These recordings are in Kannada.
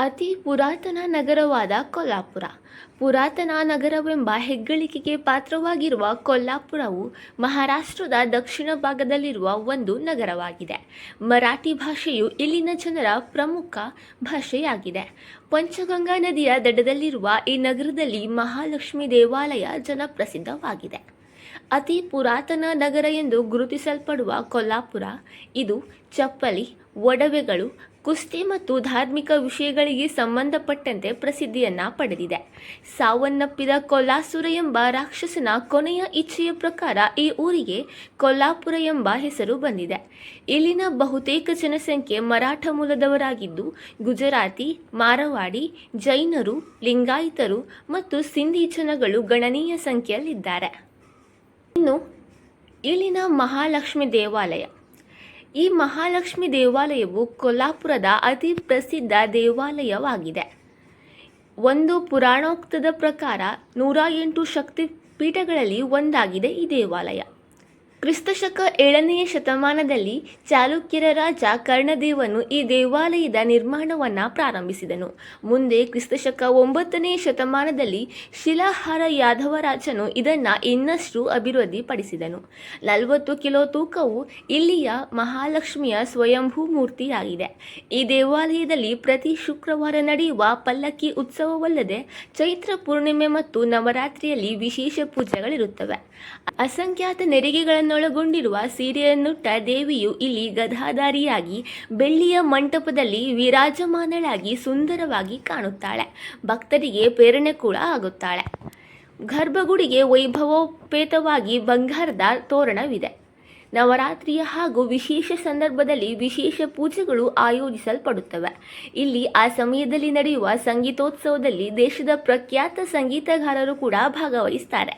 ಅತಿ ಪುರಾತನ ನಗರವಾದ ಕೊಲ್ಲಾಪುರ. ಪುರಾತನ ನಗರವೆಂಬ ಹೆಗ್ಗಳಿಕೆಗೆ ಪಾತ್ರವಾಗಿರುವ ಕೊಲ್ಲಾಪುರವು ಮಹಾರಾಷ್ಟ್ರದ ದಕ್ಷಿಣ ಭಾಗದಲ್ಲಿರುವ ಒಂದು ನಗರವಾಗಿದೆ. ಮರಾಠಿ ಭಾಷೆಯು ಇಲ್ಲಿನ ಜನರ ಪ್ರಮುಖ ಭಾಷೆಯಾಗಿದೆ. ಪಂಚಗಂಗಾ ನದಿಯ ದಡದಲ್ಲಿರುವ ಈ ನಗರದಲ್ಲಿ ಮಹಾಲಕ್ಷ್ಮಿ ದೇವಾಲಯ ಜನಪ್ರಸಿದ್ಧವಾಗಿದೆ. ಅತಿ ಪುರಾತನ ನಗರ ಎಂದು ಗುರುತಿಸಲ್ಪಡುವ ಕೊಲ್ಲಾಪುರ. ಇದು ಚಪ್ಪಲಿ, ಒಡವೆಗಳು, ಕುಸ್ತಿ ಮತ್ತು ಧಾರ್ಮಿಕ ವಿಷಯಗಳಿಗೆ ಸಂಬಂಧಪಟ್ಟಂತೆ ಪ್ರಸಿದ್ಧಿಯನ್ನ ಪಡೆದಿದೆ. ಸಾವನ್ನಪ್ಪಿದ ಕೊಲ್ಲಾಸುರ ಎಂಬ ರಾಕ್ಷಸನ ಕೊನೆಯ ಇಚ್ಛೆಯ ಪ್ರಕಾರ ಈ ಊರಿಗೆ ಕೊಲ್ಲಾಪುರ ಎಂಬ ಹೆಸರು ಬಂದಿದೆ. ಇಲ್ಲಿನ ಬಹುತೇಕ ಜನಸಂಖ್ಯೆ ಮರಾಠ ಮೂಲದವರಾಗಿದ್ದು, ಗುಜರಾತಿ, ಮಾರವಾಡಿ, ಜೈನರು, ಲಿಂಗಾಯಿತರು ಮತ್ತು ಸಿಂಧಿ ಜನಗಳು ಗಣನೀಯ ಸಂಖ್ಯೆಯಲ್ಲಿದ್ದಾರೆ. ಇನ್ನು ಇಲ್ಲಿನ ಮಹಾಲಕ್ಷ್ಮಿ ದೇವಾಲಯ. ಈ ಮಹಾಲಕ್ಷ್ಮಿ ದೇವಾಲಯವು ಕೊಲ್ಲಾಪುರದ ಅತಿ ಪ್ರಸಿದ್ಧ ದೇವಾಲಯವಾಗಿದೆ. ಒಂದು ಪುರಾಣೋಕ್ತದ ಪ್ರಕಾರ ನೂರ ಎಂಟು ಶಕ್ತಿ ಪೀಠಗಳಲ್ಲಿ ಒಂದಾಗಿದೆ ಈ ದೇವಾಲಯ. ಕ್ರಿಸ್ತಶಕ ಏಳನೆಯ ಶತಮಾನದಲ್ಲಿ ಚಾಲುಕ್ಯರ ರಾಜ ಕರ್ಣದೇವನು ಈ ದೇವಾಲಯದ ನಿರ್ಮಾಣವನ್ನು ಪ್ರಾರಂಭಿಸಿದನು. ಮುಂದೆ ಕ್ರಿಸ್ತಶಕ ಒಂಬತ್ತನೆಯ ಶತಮಾನದಲ್ಲಿ ಶಿಲಾಹಾರ ಯಾದವರಾಜನು ಇದನ್ನು ಇನ್ನಷ್ಟು ಅಭಿವೃದ್ಧಿಪಡಿಸಿದನು. ನಲವತ್ತು ಕಿಲೋ ತೂಕವು ಇಲ್ಲಿಯ ಮಹಾಲಕ್ಷ್ಮಿಯ ಸ್ವಯಂಭೂ ಮೂರ್ತಿಯಾಗಿದೆ. ಈ ದೇವಾಲಯದಲ್ಲಿ ಪ್ರತಿ ಶುಕ್ರವಾರ ನಡೆಯುವ ಪಲ್ಲಕ್ಕಿ ಉತ್ಸವವಲ್ಲದೆ ಚೈತ್ರ ಪೂರ್ಣಿಮೆ ಮತ್ತು ನವರಾತ್ರಿಯಲ್ಲಿ ವಿಶೇಷ ಪೂಜೆಗಳಿರುತ್ತವೆ. ಅಸಂಖ್ಯಾತ ನೆರಿಗೆಗಳನ್ನೊಳಗೊಂಡಿರುವ ಸೀರೆಯನ್ನುಟ್ಟ ದೇವಿಯು ಇಲ್ಲಿ ಗದಾಧಾರಿಯಾಗಿ ಬೆಳ್ಳಿಯ ಮಂಟಪದಲ್ಲಿ ವಿರಾಜಮಾನಳಾಗಿ ಸುಂದರವಾಗಿ ಕಾಣುತ್ತಾಳೆ. ಭಕ್ತರಿಗೆ ಪ್ರೇರಣೆ ಕೂಡ ಆಗುತ್ತಾಳೆ. ಗರ್ಭಗುಡಿಗೆ ವೈಭವೋಪೇತವಾಗಿ ಬಂಗಾರದ ತೋರಣವಿದೆ. ನವರಾತ್ರಿಯ ಹಾಗೂ ವಿಶೇಷ ಸಂದರ್ಭದಲ್ಲಿ ವಿಶೇಷ ಪೂಜೆಗಳು ಆಯೋಜಿಸಲ್ಪಡುತ್ತವೆ. ಇಲ್ಲಿ ಆ ಸಮಯದಲ್ಲಿ ನಡೆಯುವ ಸಂಗೀತೋತ್ಸವದಲ್ಲಿ ದೇಶದ ಪ್ರಖ್ಯಾತ ಸಂಗೀತಗಾರರು ಕೂಡ ಭಾಗವಹಿಸ್ತಾರೆ.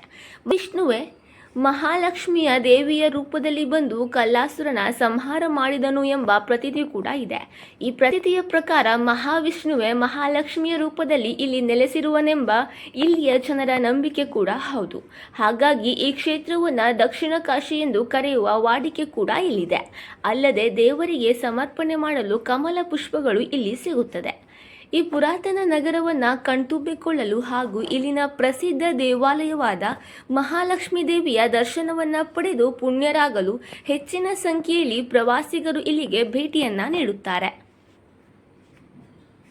ವಿಷ್ಣುವೆ ಮಹಾಲಕ್ಷ್ಮಿಯ ದೇವಿಯ ರೂಪದಲ್ಲಿ ಬಂದು ಕಲ್ಲಾಸುರನ ಸಂಹಾರ ಮಾಡಿದನು ಎಂಬ ಪ್ರತೀತಿ ಕೂಡ ಇದೆ. ಈ ಪ್ರತೀತಿಯ ಪ್ರಕಾರ ಮಹಾವಿಷ್ಣುವೆ ಮಹಾಲಕ್ಷ್ಮಿಯ ರೂಪದಲ್ಲಿ ಇಲ್ಲಿ ನೆಲೆಸಿರುವನೆಂಬ ಇಲ್ಲಿಯ ಜನರ ನಂಬಿಕೆ ಕೂಡ ಹೌದು. ಹಾಗಾಗಿ ಈ ಕ್ಷೇತ್ರವನ್ನು ದಕ್ಷಿಣ ಕಾಶಿ ಎಂದು ಕರೆಯುವ ವಾಡಿಕೆ ಕೂಡ ಇಲ್ಲಿದೆ. ಅಲ್ಲದೆ ದೇವರಿಗೆ ಸಮರ್ಪಣೆ ಮಾಡಲು ಕಮಲ ಪುಷ್ಪಗಳು ಇಲ್ಲಿ ಸಿಗುತ್ತದೆ. ಈ ಪುರಾತನ ನಗರವನ್ನು ಕಣ್ತುಂಬಿಕೊಳ್ಳಲು ಹಾಗೂ ಇಲ್ಲಿನ ಪ್ರಸಿದ್ಧ ದೇವಾಲಯವಾದ ಮಹಾಲಕ್ಷ್ಮೀ ದೇವಿಯ ದರ್ಶನವನ್ನು ಪಡೆದು ಪುಣ್ಯರಾಗಲು ಹೆಚ್ಚಿನ ಸಂಖ್ಯೆಯಲ್ಲಿ ಪ್ರವಾಸಿಗರು ಇಲ್ಲಿಗೆ ಭೇಟಿಯನ್ನು ನೀಡುತ್ತಾರೆ.